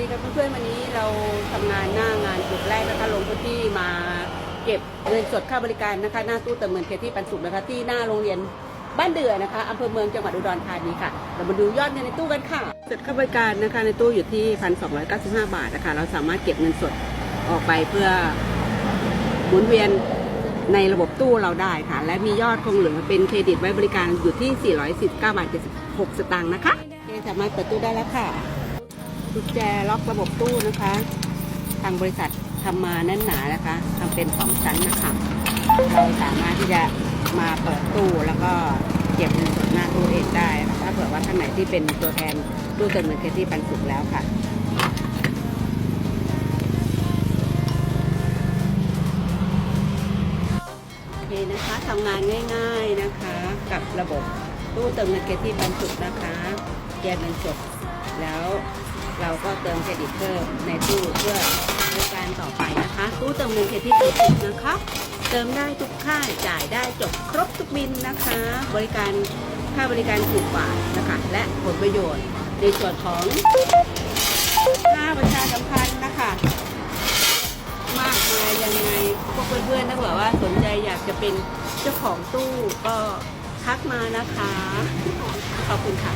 ดีครับเพื่อนๆวันนี้เราทำงานหน้างานจุดแรกนะคะลงพื้นที่มาเก็บเงินสดค่าบริการนะคะหน้าตู้เติมเงินเคที่ปันสุขนะคะที่หน้าโรงเรียนบ้านเดือนะคะอำเภอเมืองจังหวัดอุดรธานีค่ะเรามาดูยอดเงินในตู้กันค่ะสดค่าบริการนะคะในตู้อยู่ที่พันสองบาทนะคะเราสามารถเก็บเงินสดออกไปเพื่อหมุนเวียนในระบบตู้เราได้ค่ะ และมียอดคงเหลือเป็นเครดิตไว้บริการอยู่ที่419บาท76 สตางค์นะคะโอเคสามารถเปิดตู้ได้แล้วค่ะ กุญแจล็อกระบบตู้นะคะ ทางบริษัททำมาแน่นหนานะคะทำเป็นสองชั้นนะคะ เราสามารถที่จะมาเปิดตู้แล้วก็เก็บเงินสดหน้าตู้เองได้นะคะถ้าเผื่อว่าท่านไหนที่เป็นตัวแทนตู้เติมเงินเคที่ปันสุขแล้วค่ะโอเคนะคะทำงานง่าย ๆนะคะ กับระบบตู้เติมเงินเคที่ปันสุขนะคะแยกเงินสดแล้ว เราก็เติมเครดิตเพิ่มในตู้เพื่อบริการต่อไปนะคะ ตู้เติมเงินเครดิตปันสุขนะคะเติมได้ทุกค่ายจ่ายได้จบครบทุกบินนะคะ บริการค่าบริการถูกกว่านะคะและผลประโยชน์ในส่วนของค่าประชาสัมพันธ์นะคะมากมายยังไงพวกเพื่อนๆถ้าเผื่อว่าสนใจอยากจะเป็นเจ้าของตู้ก็ทักมานะคะ ขอบคุณค่ะ